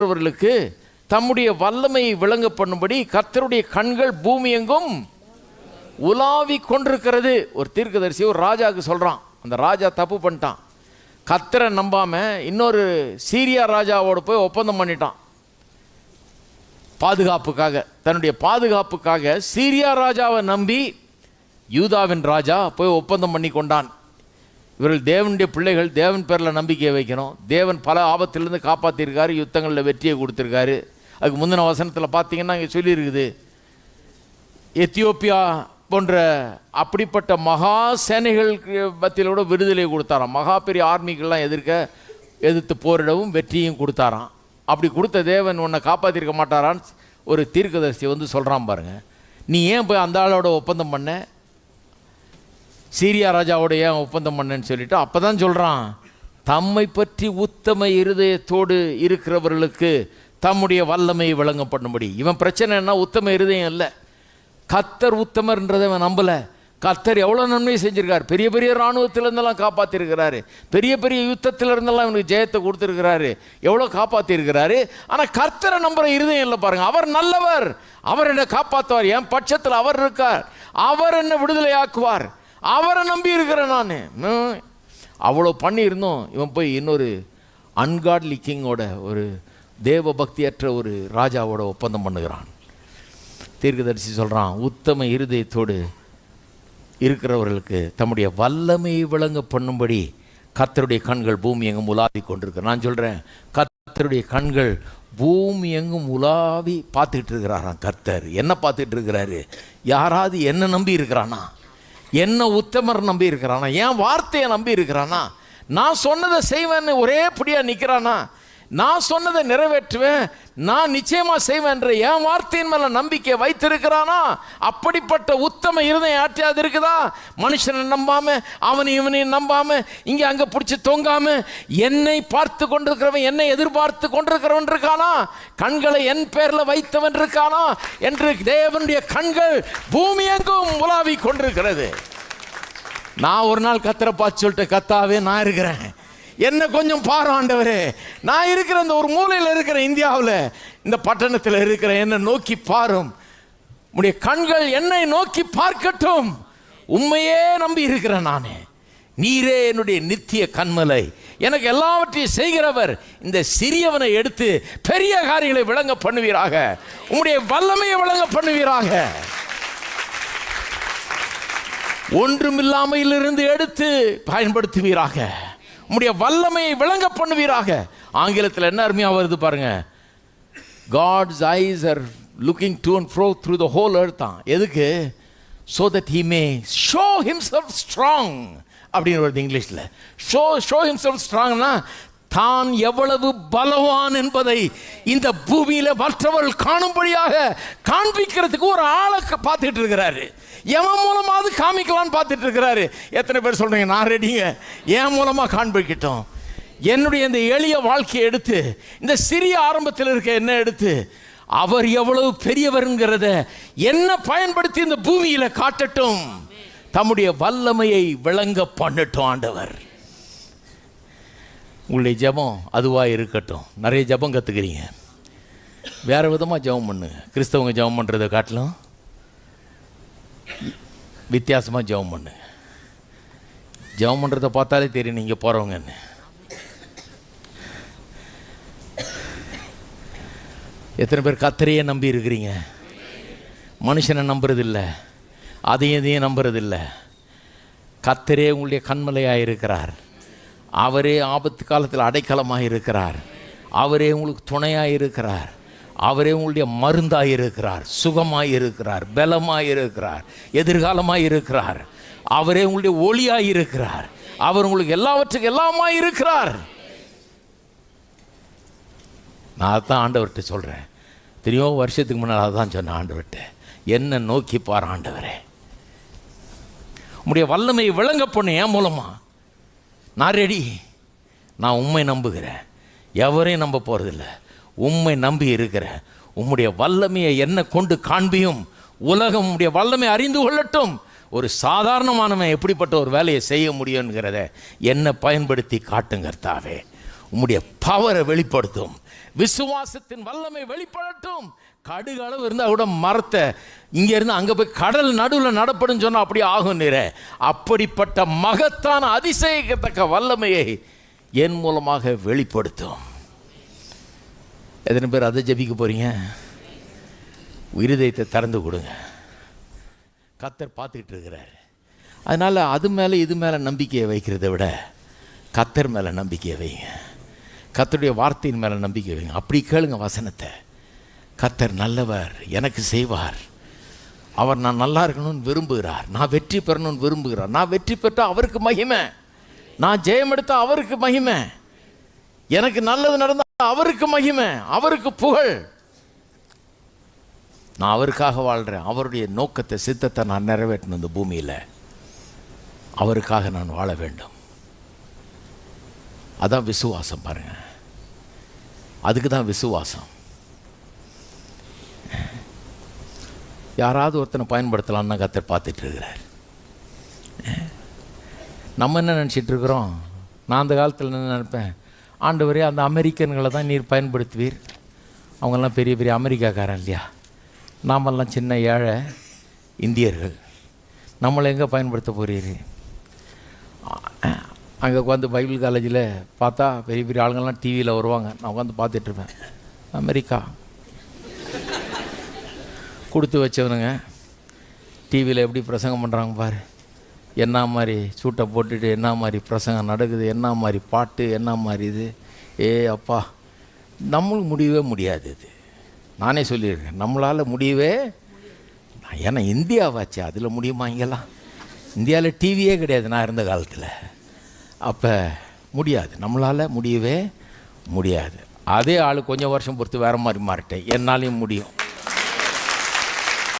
இருக்கிறவர்களுக்கு தம்முடைய வல்லமையை விளங்க பண்ணும்படி கத்தருடைய கண்கள் பூமி எங்கும் உலாவி கொண்டிருக்கிறது. ஒரு தீர்க்கதரிசி ஒரு ராஜாவுக்கு சொல்கிறான் அந்த ராஜா தப்பு பண்ணிட்டான். கத்தரை நம்பாம இன்னொரு சீரியா ராஜாவோட போய் ஒப்பந்தம் பண்ணிட்டான். பாதுகாப்புக்காக தன்னுடைய பாதுகாப்புக்காக சீரியா ராஜாவை நம்பி யூதாவின் ராஜா போய் ஒப்பந்தம் பண்ணி கொண்டான் இவர்கள் தேவனுடைய பிள்ளைகள் தேவன் பேரில் நம்பிக்கையை வைக்கணும். தேவன் பல ஆபத்திலிருந்து காப்பாற்றிருக்காரு யுத்தங்களில் வெற்றியை கொடுத்துருக்காரு. அதுக்கு முந்தின வசனத்தில் பார்த்தீங்கன்னா இங்கே சொல்லியிருக்குது. எத்தியோப்பியா போன்ற அப்படிப்பட்ட மகா சேனைகள் மத்தியிலோட விடுதலை கொடுத்தாராம். மகா பெரிய ஆர்மிக்கெல்லாம் எதிர்க்க எதிர்த்து போரிடவும் வெற்றியும் கொடுத்தாராம். அப்படி கொடுத்த தேவன் உன்னை காப்பாற்றிருக்க மாட்டாரான்னு ஒரு தீர்க்கதரிசி வந்து சொல்கிறான் பாருங்கள் நீ ஏன் போய் அந்த ஆளோட ஒப்பந்தம் பண்ண? சீரியா ராஜாவோடைய ஒப்பந்தம் பண்ணேன்னு சொல்லிட்டு அப்போ தான் சொல்கிறான் தம்மை பற்றி உத்தம இருதயத்தோடு இருக்கிறவர்களுக்கு தம்முடைய வல்லமையை விளங்க பண்ணும்படி இவன் பிரச்சனை என்ன? உத்தம இருதயம் இல்லை. கத்தர் உத்தமர்ன்றதை அவன் நம்பலை. கத்தர் எவ்வளோ நன்மை செஞ்சுருக்கார்? பெரிய பெரிய இராணுவத்திலேருந்தெல்லாம் காப்பாற்றிருக்கிறாரு பெரிய பெரிய யுத்தத்தில் இருந்தெல்லாம் இவனுக்கு ஜெயத்தை கொடுத்துருக்கிறாரு. எவ்வளோ காப்பாற்றிருக்கிறாரு ஆனால் கர்த்தரை நம்புற இருதயம் இல்லை பாருங்கள் அவர் நல்லவர். அவர் என்னை காப்பாற்றுவார் என் பட்சத்தில் அவர் இருக்கார். அவர் என்னை விடுதலையாக்குவார். அவரை நம்பி இருக்கிறேன் நான். அவ்வளோ பண்ணியிருந்தோம். இவன் போய் இன்னொரு அன்காட்லி கிங்கோட ஒரு தேவ பக்தியற்ற ஒரு ராஜாவோட ஒப்பந்தம் பண்ணுகிறான். தீர்க்கதரிசி சொல்கிறான் உத்தம இருதயத்தோடு இருக்கிறவர்களுக்கு தம்முடைய வல்லமையை விளங்க பண்ணும்படி கர்த்தருடைய கண்கள் பூமி எங்கும் உலாவி கொண்டிருக்கு. நான் சொல்கிறேன் கர்த்தருடைய கண்கள் பூமி எங்கும் உலாவி பார்த்துக்கிட்டு இருக்கிறாராம் கர்த்தர். என்ன பார்த்துக்கிட்டு இருக்கிறாரு? யாராவது என்ன நம்பி இருக்கிறானா? என்ன உத்தமர் நம்பி இருக்கிறானா என் வார்த்தையை நம்பி இருக்கிறானா நான் சொன்னதை செய்வேன்னு ஒரே புடியாக நிற்கிறானா நான் சொன்னதை நிறைவேற்றுவேன் நான் நிச்சயமாக செய்வேன்ற என் வார்த்தையின் மேலே நம்பிக்கை வைத்திருக்கிறானா? அப்படிப்பட்ட உத்தம இருதயம் ஆற்றியாது இருக்குதா? மனுஷனை நம்பாமல் அவனை இவனையும் நம்பாமல் இங்கே அங்கே பிடிச்சி தொங்காமல் என்னை பார்த்து கொண்டிருக்கிறவன் என்னை எதிர்பார்த்து கொண்டிருக்கிறவன் இருக்கானா? கண்களை என் பேரில் வைத்தவன் இருக்கானா? என்று தேவனுடைய கண்கள் பூமி எங்கும் உலாவி கொண்டிருக்கிறது. நான் ஒரு நாள் கத்தரை பார்த்து சொல்லிட்டு கத்தாவே நான் இருக்கிறேன். என்ன கொஞ்சம் பாரு ஆண்டவரே. நான் இருக்கிற இந்த ஒரு மூலையில் இருக்கிற இந்தியாவில் இந்த பட்டணத்தில் இருக்கிற என்னை நோக்கி பாரும். உடைய கண்கள் என்னை நோக்கி பார்க்கட்டும். உண்மையே நம்பி இருக்கிறேன் நானே. நீரே என்னுடைய நித்திய கண்மலை. எனக்கு எல்லாவற்றையும் செய்கிறவர் இந்த சிறியவனை எடுத்து பெரிய காரியங்களை விளங்க பண்ணுவீராக. உங்களுடைய வல்லமையை விளங்க பண்ணுவீராக. ஒன்றுமில்லாமையிலிருந்து எடுத்து பயன்படுத்துவீராக. உம்முடைய வல்லமையை விளங்க பண்ணுவீராக. ஆங்கிலத்தில் என்ன அருமையாக வருது பாருங்க. God's eyes are looking to and fro through the whole அர்த்தான் எதுக்கு? So that he may show himself strong அப்படின்னு வருது இங்கிலீஷில். ஷோ ஷோ ஹிம்செல்ஃப் ஸ்ட்ராங்னா தான் எவ்வளவு பலவான் என்பதை இந்த பூமியில மற்றவர்கள் காணும்படியாக காண்பிக்கிறதுக்கு ஒரு ஆளை பார்த்துட்டு இருக்கிறாரு. எவன் மூலமாவது காமிக்கலாம்னு பார்த்துட்டு இருக்கிறாரு. எத்தனை பேர் சொல்றீங்க? நான் ரெடிங்க. என் மூலமா காண்பிக்கிட்டோம். என்னுடைய இந்த எளிய வாழ்க்கையை எடுத்து இந்த சிறிய ஆரம்பத்தில் இருக்க என்ன எடுத்து அவர் எவ்வளவு பெரியவருங்கிறத என்ன பயன்படுத்தி இந்த பூமியில காட்டட்டும். தம்முடைய வல்லமையை விளங்க பண்ணட்டும் ஆண்டவர். உங்களுடைய ஜெபம் அதுவாக இருக்கட்டும். நிறைய ஜெபம் கற்றுக்கிறீங்க வேறு விதமாக ஜெபம் பண்ணு. கிறிஸ்தவங்க ஜெபம் பண்ணுறதை காட்டிலும் வித்தியாசமாக ஜெபம் பண்ணு. ஜெபம் பண்ணுறதை பார்த்தாலே தெரியும் நீங்கள் போகிறவங்கன்னு எத்தனை பேர் கத்தரையே நம்பி இருக்கிறீங்க? மனுஷனை நம்புறதில்ல. அதையும் இதையும் நம்புறதில்ல. கத்தரே உங்களுடைய கண்மலையாக இருக்கிறார். அவரே ஆபத்து காலத்தில் அடைக்கலமாக இருக்கிறார். அவரே உங்களுக்கு துணையாக இருக்கிறார். அவரே உங்களுடைய மருந்தாக இருக்கிறார். சுகமாக இருக்கிறார். பலமாக இருக்கிறார். எதிர்காலமாக இருக்கிறார். அவரே உங்களுடைய ஒளியாக இருக்கிறார். அவர் உங்களுக்கு எல்லாவற்றுக்கும் எல்லாமா இருக்கிறார். நான் அதான் ஆண்டவர்கிட்ட சொல்கிறேன் எத்தனையோ வருஷத்துக்கு முன்னால் அதான் சொன்னேன் ஆண்டவர்கிட்ட என்ன நோக்கி பார் ஆண்டவரே. உங்களுடைய வல்லமையை விளங்க பண்ணு என் மூலமாக நான் ரெடி நான் உண்மை நம்புகிறேன். எவரையும் நம்ப போகிறதில்ல உண்மை நம்பி இருக்கிறேன். உம்முடைய வல்லமையை என்ன கொண்டு காண்பியும் உலகம் உம்முடைய வல்லமை அறிந்து கொள்ளட்டும். ஒரு சாதாரணமானவன் எப்படிப்பட்ட ஒரு வேலையை செய்ய முடியுங்கிறத என்னை பயன்படுத்தி காட்டுங்கிறதாவே உம்முடைய பவரை வெளிப்படுத்தும். விசுவாசத்தின் வல்லமை வெளிப்படட்டும். கடுகு அளவு இருந்தால் கூட மரத்தை இங்கேருந்து அங்கே போய் கடல் நடுவில் நடப்படும் சொன்னால் அப்படி ஆகும் நிற அப்படிப்பட்ட மகத்தான அதிசயிக்கத்தக்க வல்லமையை என் மூலமாக வெளிப்படுத்தும். எத்தனை பேர் அதை ஜெபிக்க போகிறீங்க இருதயத்தை திறந்து கொடுங்க. கத்தர் பார்த்துக்கிட்டு இருக்கிறார். அதனால் அது மேலே இது மேலே நம்பிக்கையை வைக்கிறதை விட கத்தர் மேலே நம்பிக்கையை வைங்க. கத்தருடைய வார்த்தையின் மேலே நம்பிக்கை வைங்க. அப்படி கேளுங்க வசனத்தை. கத்தர் நல்லவர் எனக்கு செய்வார். அவர் நான் நல்லா இருக்கணும்னு விரும்புகிறார். நான் வெற்றி பெறணும்னு விரும்புகிறார். நான் வெற்றி பெற்றால் அவருக்கு மகிமை. நான் ஜெயம் எடுத்தால் அவருக்கு மகிமை. எனக்கு நல்லது நடந்தால் அவருக்கு மகிமை. அவருக்கு புகழ். நான் அவருக்காக வாழ்கிறேன் அவருடைய நோக்கத்தை சித்தத்தை நான் நிறைவேற்றணும் இந்த பூமியில். அவருக்காக நான் வாழ வேண்டும். அதான் விசுவாசம் பாருங்கள் அதுக்கு தான் விசுவாசம். யாராவது ஒருத்தனை பயன்படுத்தலாம்னு கத்தர் பார்த்துட்டு இருக்கிறார் நம்ம என்ன நினச்சிட்ருக்குறோம்? நான் அந்த காலத்தில் என்ன நினைப்பேன்? ஆண்டவரே அந்த அமெரிக்கன்களை தான் நீர் பயன்படுத்துவீர். அவங்கெல்லாம் பெரிய பெரிய அமெரிக்காக்காரன் இல்லையா? நாமெல்லாம் சின்ன ஏழை இந்தியர்கள். நம்மளை எங்கே பயன்படுத்த போகிறீர் அங்கே உட்காந்து பைபிள் காலேஜில் பார்த்தா பெரிய பெரிய ஆளுங்கள்லாம் டிவியில் வருவாங்க. நான் உட்காந்து பார்த்துட்ருப்பேன். அமெரிக்கா. கொடுத்து வச்சவனுங்க. டிவியில் எப்படி பிரசங்கம் பண்ணுறாங்க பாரு. என்ன மாதிரி சூட்டை போட்டுட்டு என்ன மாதிரி பிரசங்கம் நடக்குது என்ன மாதிரி பாட்டு என்ன மாதிரி இது. ஏ அப்பா நம்மளுக்கு முடியவே முடியாது இது. நானே சொல்லியிருக்கேன் நம்மளால் முடியவே ஏன்னா இந்தியாவாச்சு அதில் முடியுமா இங்கெல்லாம்? இந்தியாவில் டிவியே கிடையாது நான் இருந்த காலத்தில். அப்போ முடியாது நம்மளால் முடியவே முடியாது. அதே ஆள் கொஞ்சம் வருஷம் பொறுத்து வேறு மாதிரி மாறிட்டேன் என்னாலையும் முடியும்.